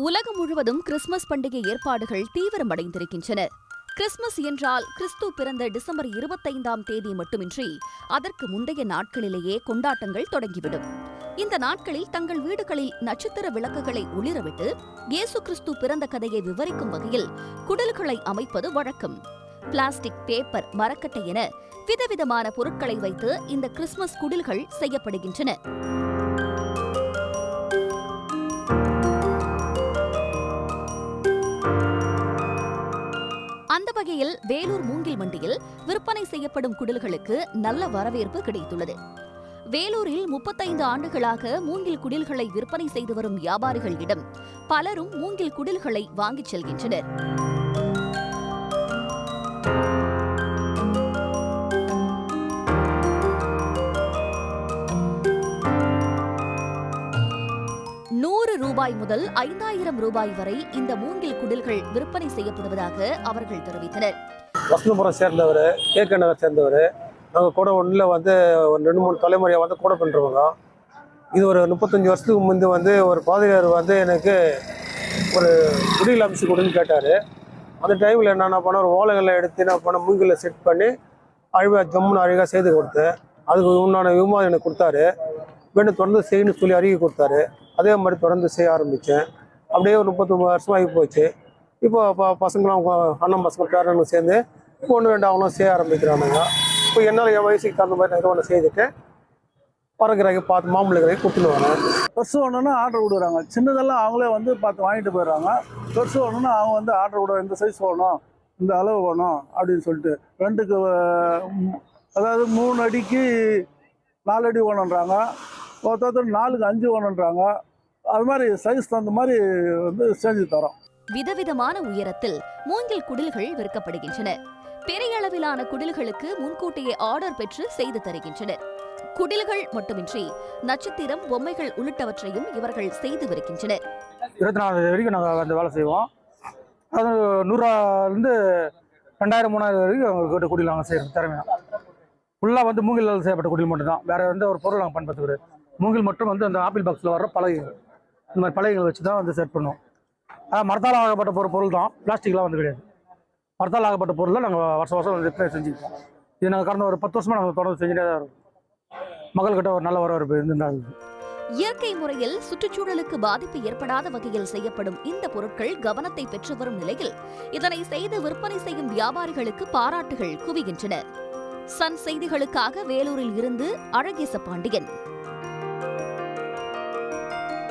உலகம் முழுவதும் கிறிஸ்துமஸ் பண்டிகை ஏற்பாடுகள் தீவிரமடைந்திருக்கின்றன. கிறிஸ்துமஸ் என்றால் கிறிஸ்து பிறந்த டிசம்பர் இருபத்தைந்தாம் தேதி மட்டுமின்றி அதற்கு முந்தைய நாட்களிலேயே கொண்டாட்டங்கள் தொடங்கிவிடும். இந்த நாட்களில் தங்கள் வீடுகளில் நட்சத்திர விளக்குகளை ஒளிரவிட்டு இயேசு கிறிஸ்து பிறந்த கதையை விவரிக்கும் வகையில் குடல்களை அமைப்பது வழக்கம். பிளாஸ்டிக் பேப்பர் மரக்கட்டை என விதவிதமான பொருட்களை வைத்து இந்த கிறிஸ்துமஸ் குடில்கள் செய்யப்படுகின்றன. அந்த வேலூர் மூங்கில் மண்டியில் விற்பனை செய்யப்படும் குடில்களுக்கு நல்ல வரவேற்பு கிடைத்துள்ளது. வேலூரில் முப்பத்தைந்து ஆண்டுகளாக மூங்கில் குடில்களை விற்பனை செய்து வரும் வியாபாரிகளிடம் பலரும் மூங்கில் குடில்களை வாங்கிச் செல்கின்றனர். நூறு ரூபாய் முதல் ஐந்தாயிரம் ரூபாய் வரை இந்த மூங்கில் குடில்கள் விற்பனை செய்யப்படுவதாக அவர்கள் தெரிவித்தனர். வசந்தபுரம் சேர்ந்தவர் கேகே நகர் சேர்ந்தவர் நாங்கள் கூட ஒன்றில் வந்து ஒரு ரெண்டு மூணு தலைமுறையாக வந்து கூட பண்ணுறவங்க இது ஒரு முப்பத்தஞ்சு வருஷத்துக்கு முந்தி வந்து ஒரு பாதிரியார் வந்து எனக்கு ஒரு குடியில் அமைச்சு கொடுன்னு கேட்டார். அந்த டைமில் என்ன பண்ண ஒரு ஓலைகளை எடுத்து என்ன பண்ண மூங்கில செட் பண்ணி அழகாக ஜம்முன்னு அழகாக செய்து கொடுத்தேன். அதுக்கு உண்டான விமானம் எனக்கு கொடுத்தாரு. வேணும் தொடர்ந்து செய்யணும்னு சொல்லி அறிக்கை கொடுத்தாரு. அதே மாதிரி தொடர்ந்து செய்ய ஆரம்பித்தேன் அப்படியே ஒரு முப்பத்தொம்பது வருஷம் ஆகி போச்சு. இப்போ ப பசங்களாம் அண்ணன் பசங்க பேரனும் சேர்ந்து இப்போ ஒன்று ரெண்டு அவங்களும் செய்ய ஆரம்பிக்கிறானுங்க. இப்போ என்னால் என் வயசுக்கு தகுந்த மாதிரி நான் ஒன்று செய்துட்டு பறக்கிறாங்க பார்த்து மாம்பழக்கிறாங்க கொடுத்துட்டு வரேன் பெருசு ஒன்றுன்னா ஆர்டர் கொடுக்குறாங்க. சின்னதெல்லாம் அவங்களே வந்து பார்த்து வாங்கிட்டு போயிடுறாங்க. பெருசு ஒன்றுன்னா அவங்க வந்து ஆர்டர் விடுற இந்த சைஸ் வேணும் இந்த அளவு வேணும் அப்படின்னு சொல்லிட்டு ரெண்டுக்கு அதாவது மூணு அடிக்கு நாலு அடி வேணுன்றாங்க ஒருத்தர் நாலுக்கு அஞ்சு வேணுன்றாங்க அது மாதிரி சைஸ் தகுந்த மாதிரி வந்து செஞ்சு தரோம். விதவிதமான உயரத்தில் மூங்கில் குடில்கள் விற்கப்படுகின்றன. பெரிய அளவிலான குடில்களுக்கு முன்கூட்டியே ஆர்டர் பெற்று செய்து தருகின்றனர். குடில்கள் மட்டுமின்றி நட்சத்திரம் பொம்மைகள் உள்ளிட்டவற்றையும் இவர்கள் செய்து வருகின்றனர். இருபத்தி நாலு வரைக்கும் நாங்கள் அந்த வேலை செய்வோம். அது நூறுரூவாலேருந்து ரெண்டாயிரம் மூணாயிரம் வரைக்கும் எங்கள்கிட்ட குடியில் நாங்கள் செய்கிறோம் திறமையாக ஃபுல்லாக வந்து மூங்கில் செய்யப்பட்ட குடில் மட்டும்தான். வேறு எந்த ஒரு பொருள் நாங்கள் பயன்படுத்த கிடையாது மூங்கில் மட்டும் வந்து அந்த ஆப்பிள் பாக்ஸில் வர பலகைகள். இந்த மாதிரி பழைய வச்சு தான் வந்து செட் பண்ணுவோம். அதான் மரத்தால் ஆகப்பட்ட பொருள் பொருள் தான் பிளாஸ்டிக்லாம் வந்து கிடையாது. மரத்தால் ஆகப்பட்ட பொருளை நாங்கள் வருஷம் வருஷம் வந்து விற்பனை செஞ்சுருக்கோம் இது நாங்கள் கடந்த ஒரு பத்து வருஷமாக நாங்கள் தொடர்ந்து செஞ்சுட்டே தான் இருக்கோம். மக்கள்கிட்ட ஒரு நல்ல வரவேற்பு இருந்துருந்தாங்க இயற்கை முறையில் சுற்றுச்சூழலுக்கு பாதிப்பு ஏற்படாத வகையில் செய்யப்படும் இந்த பொருட்கள் கவனத்தை பெற்று வரும் நிலையில் இதனை செய்து விற்பனை செய்யும் வியாபாரிகளுக்கு பாராட்டுகள் குவிகின்றன. சன் செய்திகளுக்காக வேலூரில் இருந்து அழகேச பாண்டியன்.